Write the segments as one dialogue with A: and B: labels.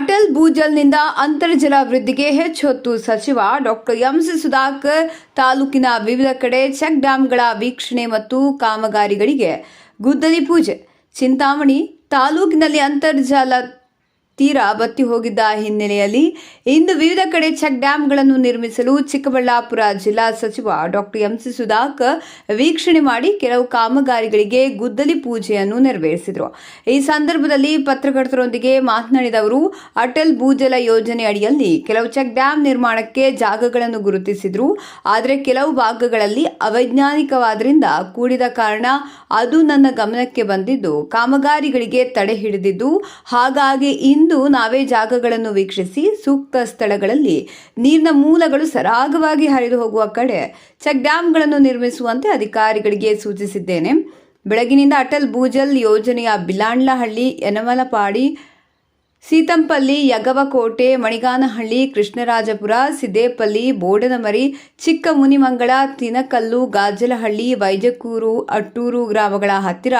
A: ಅಟಲ್ ಭೂಜಲ್ನಿಂದ ಅಂತರ್ಜಲ ವೃದ್ಧಿಗೆ ಹೆಚ್ಚು ಹೊತ್ತು ಸಚಿವ ಡಾಕ್ಟರ್ ಎಂಸಿ ಸುಧಾಕರ್ ತಾಲೂಕಿನ ವಿವಿಧ ಕಡೆ ಚೆಕ್ ಡ್ಯಾಂಗಳ ವೀಕ್ಷಣೆ ಮತ್ತು ಕಾಮಗಾರಿಗಳಿಗೆ ಗುದ್ದಲಿ ಪೂಜೆ. ಚಿಂತಾಮಣಿ ತಾಲೂಕಿನಲ್ಲಿ ಅಂತರ್ಜಲ ತೀರಾ ಬತ್ತಿ ಹೋಗಿದ್ದ ಹಿನ್ನೆಲೆಯಲ್ಲಿ ಇಂದು ವಿವಿಧ ಕಡೆ ಚೆಕ್ ಡ್ಯಾಂಗಳನ್ನು ನಿರ್ಮಿಸಲು ಚಿಕ್ಕಬಳ್ಳಾಪುರ ಜಿಲ್ಲಾ ಸಚಿವ ಡಾಕ್ಟರ್ ಎಂಸಿ ಸುಧಾಕರ್ ವೀಕ್ಷಣೆ ಮಾಡಿ ಕೆಲವು ಕಾಮಗಾರಿಗಳಿಗೆ ಗುದ್ದಲಿ ಪೂಜೆಯನ್ನು ನೆರವೇರಿಸಿದರು. ಈ ಸಂದರ್ಭದಲ್ಲಿ ಪತ್ರಕರ್ತರೊಂದಿಗೆ ಮಾತನಾಡಿದ ಅವರು, ಅಟಲ್ ಭೂಜಲ ಯೋಜನೆ ಅಡಿಯಲ್ಲಿ ಕೆಲವು ಚೆಕ್ ಡ್ಯಾಂ ನಿರ್ಮಾಣಕ್ಕೆ ಜಾಗಗಳನ್ನು ಗುರುತಿಸಿದ್ರು. ಆದರೆ ಕೆಲವು ಭಾಗಗಳಲ್ಲಿ ಅವೈಜ್ಞಾನಿಕವಾದ್ರಿಂದ ಕೂಡಿದ ಕಾರಣ ಅದು ನನ್ನ ಗಮನಕ್ಕೆ ಬಂದಿದ್ದು, ಕಾಮಗಾರಿಗಳಿಗೆ ತಡೆ ಹಿಡಿದಿದ್ದು, ಹಾಗಾಗಿ ಇಂದು ನಾವೇ ಜಾಗಗಳನ್ನು ವೀಕ್ಷಿಸಿ ಸೂಕ್ತ ಸ್ಥಳಗಳಲ್ಲಿ ನೀರಿನ ಮೂಲಗಳು ಸರಾಗವಾಗಿ ಹರಿದು ಹೋಗುವ ಕಡೆ ಚೆಕ್ ಡ್ಯಾಮ್ಗಳನ್ನು ನಿರ್ಮಿಸುವಂತೆ ಅಧಿಕಾರಿಗಳಿಗೆ ಸೂಚಿಸಿದ್ದೇನೆ. ಬೆಳಗಿನಿಂದ ಅಟಲ್ ಭೂಜಲ್ ಯೋಜನೆಯ ಬಿಲಾಂಡ್ಲಹಳ್ಳಿ ಯನಮಲಪಾಡಿ ಸೀತಂಪಲ್ಲಿ, ಯಗವಕೋಟೆ, ಮಣಿಗಾನಹಳ್ಳಿ, ಕೃಷ್ಣರಾಜಪುರ, ಸಿದ್ದೇಪಲ್ಲಿ, ಬೋಡನಮರಿ ಚಿಕ್ಕ ಮುನಿಮಂಗಳ ತಿನಕಲ್ಲು, ಗಾಜಲಹಳ್ಳಿ, ವೈಜಕೂರು, ಅಟ್ಟೂರು ಗ್ರಾಮಗಳ ಹತ್ತಿರ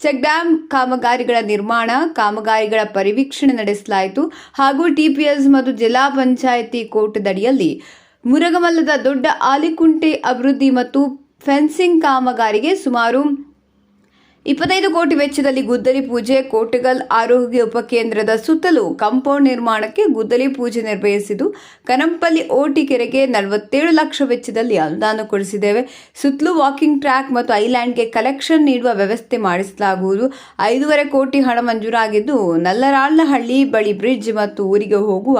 A: ಚೆಕ್ ಡ್ಯಾಂ ಕಾಮಗಾರಿಗಳ ನಿರ್ಮಾಣ, ಕಾಮಗಾರಿಗಳ ಪರಿವೀಕ್ಷಣೆ ನಡೆಸಲಾಯಿತು. ಹಾಗೂ ಟಿಪಿಎಸ್ ಮತ್ತು ಜಿಲ್ಲಾ ಪಂಚಾಯಿತಿ ಕೋಟದಡಿಯಲ್ಲಿ ಮುರಗಮಲ್ಲದ ದೊಡ್ಡ ಆಲಿಕುಂಟೆ ಅಭಿವೃದ್ಧಿ ಮತ್ತು ಫೆನ್ಸಿಂಗ್ ಕಾಮಗಾರಿಗೆ ಸುಮಾರು ಇಪ್ಪತ್ತೈದು ಕೋಟಿ ವೆಚ್ಚದಲ್ಲಿ ಗುದ್ದಲಿ ಪೂಜೆ, ಕೋಟೆಗಲ್ ಆರೋಗ್ಯ ಉಪಕೇಂದ್ರದ ಸುತ್ತಲೂ ಕಾಂಪೌಂಡ್ ನಿರ್ಮಾಣಕ್ಕೆ ಗುದ್ದಲಿ ಪೂಜೆ ನಿರ್ವಹಿಸಿದ್ದು, ಕನಂಪಲ್ಲಿ ಓಟಿ ಕೆರೆಗೆ ನಲವತ್ತೇಳು ಲಕ್ಷ ವೆಚ್ಚದಲ್ಲಿ ಅನುದಾನ ಕೊಡಿಸಿದ್ದೇವೆ. ಸುತ್ತಲೂ ವಾಕಿಂಗ್ ಟ್ರ್ಯಾಕ್ ಮತ್ತು ಐಲ್ಯಾಂಡ್ಗೆ ಕಲೆಕ್ಷನ್ ನೀಡುವ ವ್ಯವಸ್ಥೆ ಮಾಡಿಸಲಾಗುವುದು. ಐದೂವರೆ ಕೋಟಿ ಹಣ ಮಂಜೂರಾಗಿದ್ದು, ನಲ್ಲರಾಳ್ನಹಳ್ಳಿ ಬಳಿ ಬ್ರಿಡ್ಜ್ ಮತ್ತು ಊರಿಗೆ ಹೋಗುವ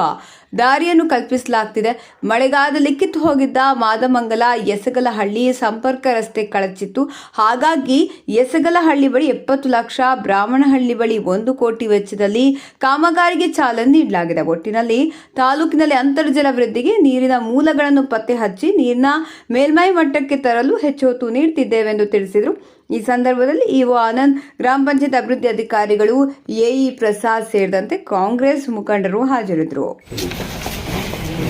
A: ದಾರಿಯನ್ನು ಕಲ್ಪಿಸಲಾಗ್ತಿದೆ. ಮಳೆಗಾಲದಲ್ಲಿ ಕಿತ್ತು ಹೋಗಿದ್ದ ಮಾದಮಂಗಲ ಎಸಗಲಹಳ್ಳಿ ಸಂಪರ್ಕ ರಸ್ತೆ ಕಳಚಿತ್ತು. ಹಾಗಾಗಿ ಎಸಗಲಹಳ್ಳಿ ಬಳಿ ಎಪ್ಪತ್ತು ಲಕ್ಷ, ಬ್ರಾಹ್ಮಣಹಳ್ಳಿ ಬಳಿ ಒಂದು ಕೋಟಿ ವೆಚ್ಚದಲ್ಲಿ ಕಾಮಗಾರಿಗೆ ಚಾಲನೆ ನೀಡಲಾಗಿದೆ. ಒಟ್ಟಿನಲ್ಲಿ ತಾಲೂಕಿನಲ್ಲಿ ಅಂತರ್ಜಲ ವೃದ್ಧಿಗೆ ನೀರಿನ ಮೂಲಗಳನ್ನು ಪತ್ತೆ ಹಚ್ಚಿ ನೀರಿನ ಮೇಲ್ಮೈ ಮಟ್ಟಕ್ಕೆ ತರಲು ಹೆಚ್ಚು ಹೊತ್ತು ನೀಡುತ್ತಿದ್ದೇವೆಂದು ತಿಳಿಸಿದರು. ಈ ಸಂದರ್ಭದಲ್ಲಿ ಇಒ ಆನಂದ್, ಗ್ರಾಮ ಪಂಚಾಯತ್ ಅಭಿವೃದ್ಧಿ ಅಧಿಕಾರಿಗಳು ಎಇ ಪ್ರಸಾದ್ ಸೇರಿದಂತೆ ಕಾಂಗ್ರೆಸ್ ಮುಖಂಡರು ಹಾಜರಿದ್ದರು.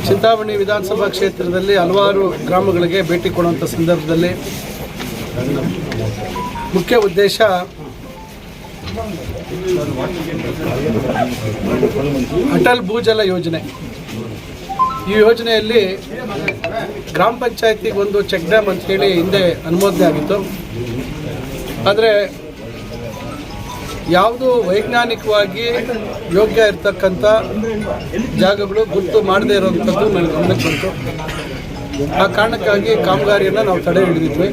B: ಚಿಂತಾಮಣಿ ವಿಧಾನಸಭಾ ಕ್ಷೇತ್ರದಲ್ಲಿ ಹಲವಾರು ಗ್ರಾಮಗಳಿಗೆ ಭೇಟಿ ಕೊಡುವಂಥ ಸಂದರ್ಭದಲ್ಲಿ ಮುಖ್ಯ ಉದ್ದೇಶ ಅಟಲ್ ಭೂಜಲ ಯೋಜನೆ. ಈ ಯೋಜನೆಯಲ್ಲಿ ಗ್ರಾಮ ಪಂಚಾಯತಿಗೆ ಒಂದು ಚೆಕ್ ಡ್ಯಾಮ್ ಅಂತೇಳಿ ಹಿಂದೆ ಅನುಮೋದನೆ ಆಗಿತ್ತು. ಆದರೆ ಯಾವುದು ವೈಜ್ಞಾನಿಕವಾಗಿ ಯೋಗ್ಯ ಇರ್ತಕ್ಕಂಥ ಜಾಗಗಳು ಗುರುತು ಮಾಡದೇ ಇರೋವಂಥದ್ದು ನನಗೆ ಗಮನಕ್ಕೆ ಬಂತು. ಆ ಕಾರಣಕ್ಕಾಗಿ ಕಾಮಗಾರಿಯನ್ನು ನಾವು ತಡೆ ಹಿಡಿದಿದ್ವಿ.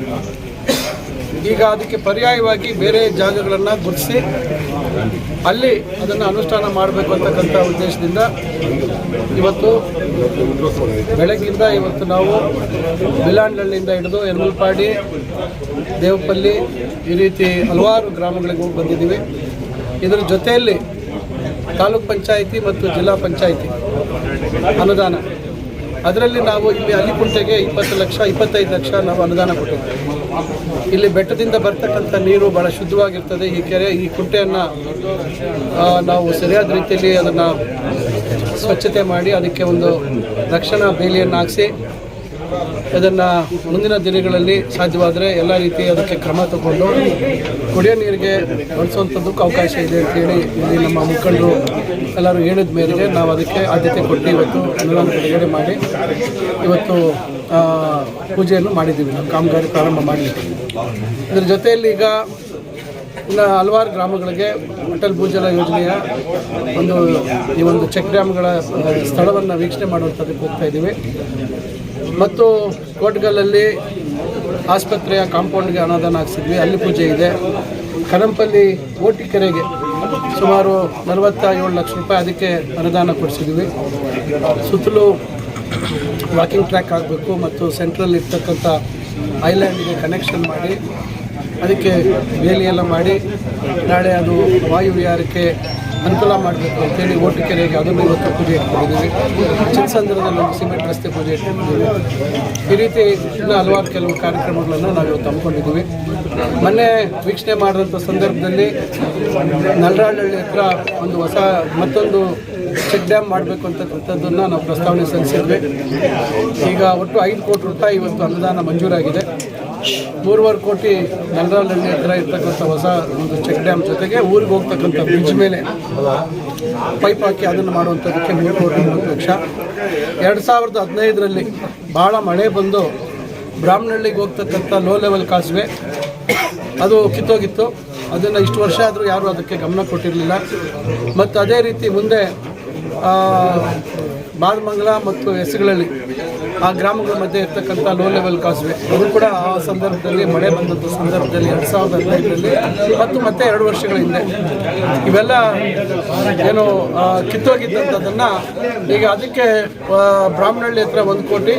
B: ಈಗ ಅದಕ್ಕೆ ಪರ್ಯಾಯವಾಗಿ ಬೇರೆ ಜಾಗಗಳನ್ನು ಗುರುತಿಸಿ ಅಲ್ಲಿ ಅದನ್ನು ಅನುಷ್ಠಾನ ಮಾಡಬೇಕು ಅಂತಕ್ಕಂಥ ಉದ್ದೇಶದಿಂದ ಇವತ್ತು ಬೆಳಗ್ಗಿಂದ ಇವತ್ತು ನಾವು ಬಿಲಾಂಡಳ್ಳಿಯಿಂದ ಹಿಡಿದು ಯನಮಲ್ಪಾಡಿ ದೇವಪಲ್ಲಿ ಈ ರೀತಿ ಹಲವಾರು ಗ್ರಾಮಗಳಿಗೆ ಹೋಗಿ ಬಂದಿದ್ದೀವಿ. ಇದರ ಜೊತೆಯಲ್ಲಿ ತಾಲೂಕ್ ಪಂಚಾಯಿತಿ ಮತ್ತು ಜಿಲ್ಲಾ ಪಂಚಾಯಿತಿ ಅನುದಾನ. ಅದರಲ್ಲಿ ನಾವು ಇಲ್ಲಿ ಅಲಿಕುಂಟೆಗೆ ಇಪ್ಪತ್ತು ಲಕ್ಷ, ಇಪ್ಪತ್ತೈದು ಲಕ್ಷ ನಾವು ಅನುದಾನ ಕೊಟ್ಟಿದ್ದೇವೆ. ಇಲ್ಲಿ ಬೆಟ್ಟದಿಂದ ಬರ್ತಕ್ಕಂಥ ನೀರು ಭಾಳ ಶುದ್ಧವಾಗಿರ್ತದೆ. ಈ ಕೆರೆ, ಈ ಕುಂಟೆಯನ್ನು ನಾವು ಸರಿಯಾದ ರೀತಿಯಲ್ಲಿ ಅದನ್ನು ಸ್ವಚ್ಛತೆ ಮಾಡಿ ಅದಕ್ಕೆ ಒಂದು ರಕ್ಷಣಾ ಬೇಲಿಯನ್ನು ಹಾಕಿಸಿ ಅದನ್ನು ಮುಂದಿನ ದಿನಗಳಲ್ಲಿ ಸಾಧ್ಯವಾದರೆ ಎಲ್ಲ ರೀತಿ ಅದಕ್ಕೆ ಕ್ರಮ ತಗೊಂಡು ಕುಡಿಯೋ ನೀರಿಗೆ ಬಳಸುವಂಥದ್ದಕ್ಕೂ ಅವಕಾಶ ಇದೆ ಅಂತೇಳಿ ಇಲ್ಲಿ ನಮ್ಮ ಮುಖಂಡರು ಎಲ್ಲರೂ ಹೇಳಿದ ಮೇರೆಗೆ ನಾವು ಅದಕ್ಕೆ ಆದ್ಯತೆ ಕೊಟ್ಟು ಇವತ್ತು ಅನುದಾನ ಬಿಡುಗಡೆ ಮಾಡಿ ಇವತ್ತು ಪೂಜೆಯನ್ನು ಮಾಡಿದ್ದೀವಿ. ನಾವು ಕಾಮಗಾರಿ ಪ್ರಾರಂಭ ಮಾಡಲಿಕ್ಕೆ. ಇದರ ಜೊತೆಯಲ್ಲಿ ಈಗ ಇನ್ನು ಹಲವಾರು ಗ್ರಾಮಗಳಿಗೆ ಅಟಲ್ ಭೂಜಲ ಯೋಜನೆಯ ಒಂದು ಈ ಒಂದು ಚೆಕ್ ಡ್ಯಾಮ್ಗಳ ಸ್ಥಳವನ್ನು ವೀಕ್ಷಣೆ ಮಾಡುವಂಥದ್ದಕ್ಕೆ ಹೋಗ್ತಾ ಇದ್ದೀವಿ. ಮತ್ತು ಕೋಟ್ಗಲ್ಲಲ್ಲಿ ಆಸ್ಪತ್ರೆಯ ಕಾಂಪೌಂಡ್ಗೆ ಅನುದಾನ ಹಾಕ್ಸಿದ್ವಿ. ಅಲ್ಲಿ ಪೂಜೆ ಇದೆ. ಕರಂಪಲ್ಲಿ ಓಟಿ ಕೆರೆಗೆ ಸುಮಾರು ನಲವತ್ತ ಏಳು ಲಕ್ಷ ರೂಪಾಯಿ ಅದಕ್ಕೆ ಅನುದಾನ ಕೊಡಿಸಿದ್ವಿ. ಸುತ್ತಲೂ ವಾಕಿಂಗ್ ಟ್ರ್ಯಾಕ್ ಆಗಬೇಕು ಮತ್ತು ಸೆಂಟ್ರಲ್ ಇರ್ತಕ್ಕಂಥ ಐಲ್ಯಾಂಡ್ಗೆ ಕನೆಕ್ಷನ್ ಮಾಡಿ, ಅದಕ್ಕೆ ಬೇಲಿ ಎಲ್ಲ ಮಾಡಿ, ನಾಳೆ ಅದು ವಾಯು ವಿಹಾರಕ್ಕೆ ಅನುಕೂಲ ಮಾಡಬೇಕು ಅಂತೇಳಿ ಓಟು ಕೆರೆಗೆ ಅದನ್ನು ಇವತ್ತು ಪೂಜೆ ಇಟ್ಕೊಂಡಿದ್ದೀವಿ. ಚಿನ್ನಸಂದ್ರದಲ್ಲಿ ಒಂದು ಸಿಮೆಂಟ್ ರಸ್ತೆ ಪೂಜೆ ಇಟ್ಕೊಂಡಿದ್ದೀವಿ. ಈ ರೀತಿ ಇನ್ನೂ ಹಲವಾರು ಕೆಲವು ಕಾರ್ಯಕ್ರಮಗಳನ್ನು ನಾವು ಇವತ್ತು ಹಮ್ಮಿಕೊಂಡಿದ್ದೀವಿ. ಮೊನ್ನೆ ವೀಕ್ಷಣೆ ಮಾಡಿದಂಥ ಸಂದರ್ಭದಲ್ಲಿ ನಲ್ರಾಳಹಳ್ಳಿ ಹತ್ರ ಒಂದು ಹೊಸ ಮತ್ತೊಂದು ಚೆಕ್ ಡ್ಯಾಮ್ ಮಾಡಬೇಕು ಅಂತಕ್ಕಂಥದ್ದನ್ನು ನಾವು ಪ್ರಸ್ತಾವನೆ ಸಲ್ಲಿಸಿದ್ವಿ. ಈಗ ಒಟ್ಟು ಐದು ಕೋಟಿ ರೂಪಾಯಿ ಇವತ್ತು ಅನುದಾನ ಮಂಜೂರಾಗಿದೆ. ಮೂರುವರೆ ಕೋಟಿ ನಗರಹಳ್ಳಿ ಹತ್ರ ಇರ್ತಕ್ಕಂಥ ಹೊಸ ಒಂದು ಚೆಕ್ ಡ್ಯಾಮ್ ಜೊತೆಗೆ ಊರಿಗೆ ಹೋಗ್ತಕ್ಕಂಥ ಬ್ರಿಡ್ಜ್ ಮೇಲೆ ಪೈಪ್ ಹಾಕಿ ಅದನ್ನು ಮಾಡುವಂಥದ್ದಕ್ಕೆ ಮೂರು ಕೋಟಿ ಮೂವತ್ತು ಲಕ್ಷ. ಎರಡು ಸಾವಿರದ ಹದಿನೈದರಲ್ಲಿ ಭಾಳ ಮಳೆ ಬಂದು ಬ್ರಾಹ್ಮಣಹಳ್ಳಿಗೆ ಹೋಗ್ತಕ್ಕಂಥ ಲೋ ಲೆವೆಲ್ ಕಾಸುವೆ. ಅದು ಕಿತ್ತೋಗಿತ್ತು. ಅದನ್ನು ಇಷ್ಟು ವರ್ಷ ಆದರೂ ಯಾರೂ ಅದಕ್ಕೆ ಗಮನ ಕೊಟ್ಟಿರಲಿಲ್ಲ. ಮತ್ತು ಅದೇ ರೀತಿ ಮುಂದೆ ಆ, ಬಾಲಮಂಗಲ ಮತ್ತು ಎಸ್ಗಳಲ್ಲಿ ಆ ಗ್ರಾಮಗಳ ಮಧ್ಯೆ ಇರ್ತಕ್ಕಂಥ ಲೋ ಲೆವೆಲ್ ಕಾಸುವೆ ಅದು ಕೂಡ ಆ ಸಂದರ್ಭದಲ್ಲಿ ಮಳೆ ಬಂದಂಥ ಸಂದರ್ಭದಲ್ಲಿ ಎರಡು ಸಾವಿರದ ಹದಿನೈದರಲ್ಲಿ ಮತ್ತು ಮತ್ತೆ ಎರಡು ವರ್ಷಗಳ ಹಿಂದೆ. ಇವೆಲ್ಲ ಏನು ಕಿತ್ತೋಗಿದ್ದಂಥದ್ದನ್ನು ಈಗ ಅದಕ್ಕೆ ಬ್ರಾಹ್ಮಣಹಳ್ಳಿ ಹತ್ರ ಒಂದು ಕೋಟಿ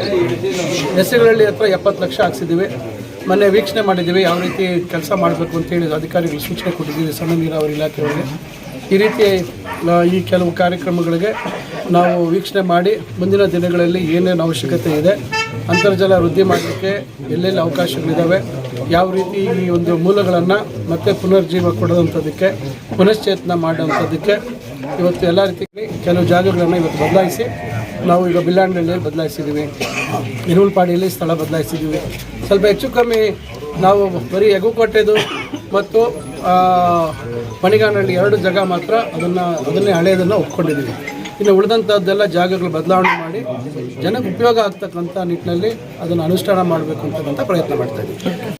B: ಎಸ್ಗಳಹಳ್ಳಿ ಹತ್ರ ಎಪ್ಪತ್ತು ಲಕ್ಷ ಹಾಕ್ಸಿದ್ದೀವಿ ಮೊನ್ನೆ ವೀಕ್ಷಣೆ ಮಾಡಿದ್ದೀವಿ ಯಾವ ರೀತಿ ಕೆಲಸ ಮಾಡಬೇಕು ಅಂತೇಳಿ ಅಧಿಕಾರಿಗಳು ಸೂಚನೆ ಕೊಟ್ಟಿದ್ದೀವಿ ಸಣ್ಣ ನೀರಾವರಿ ಇಲಾಖೆಯವರಿಗೆ. ಈ ರೀತಿ ಈ ಕೆಲವು ಕಾರ್ಯಕ್ರಮಗಳಿಗೆ ನಾವು ವೀಕ್ಷಣೆ ಮಾಡಿ ಮುಂದಿನ ದಿನಗಳಲ್ಲಿ ಏನೇನು ಅವಶ್ಯಕತೆ ಇದೆ, ಅಂತರ್ಜಲ ವೃದ್ಧಿ ಮಾಡಲಿಕ್ಕೆ ಎಲ್ಲೆಲ್ಲಿ ಅವಕಾಶಗಳಿದ್ದಾವೆ ಯಾವ ರೀತಿ ಈ ಒಂದು ಮೂಲಗಳನ್ನು ಮತ್ತೆ ಪುನರ್ಜೀವ ಕೊಡೋದಂಥದ್ದಕ್ಕೆ ಪುನಶ್ಚೇತನ ಮಾಡೋವಂಥದ್ದಕ್ಕೆ ಇವತ್ತು ಎಲ್ಲ ರೀತಿಯಲ್ಲಿ ಕೆಲವು ಜಾಗಗಳನ್ನು ಇವತ್ತು ಬದಲಾಯಿಸಿ ನಾವು ಈಗ ಬಿಲ್ಲಾಂಡಳ್ಳಿಯಲ್ಲಿ ಬದಲಾಯಿಸಿದ್ದೀವಿ. ಇರುಳ್ಪಾಡಿಯಲ್ಲಿ ಸ್ಥಳ ಬದಲಾಯಿಸಿದ್ದೀವಿ. ಸ್ವಲ್ಪ ಹೆಚ್ಚು ಕಮ್ಮಿ ನಾವು ಬರೀ ಎಗುಕೋಟೆದು ಮತ್ತು ಮಣಿಗಾನಹಳ್ಳಿ ಎರಡು ಜಾಗ ಮಾತ್ರ ಅದನ್ನು ಅದನ್ನೇ ಹಳೆಯದನ್ನು ಒಪ್ಕೊಂಡಿದ್ದೀವಿ ಇನ್ನು ಉಳಿದಂಥದ್ದೆಲ್ಲ ಜಾಗಗಳು ಬದಲಾವಣೆ ಮಾಡಿ ಜನಕ್ಕೆ ಉಪಯೋಗ ಆಗ್ತಕ್ಕಂಥ ನಿಟ್ಟಿನಲ್ಲಿ ಅದನ್ನು ಅನುಷ್ಠಾನ ಮಾಡಬೇಕು ಅಂತಕ್ಕಂಥ ಪ್ರಯತ್ನ ಮಾಡ್ತಾ ಇದ್ದೀವಿ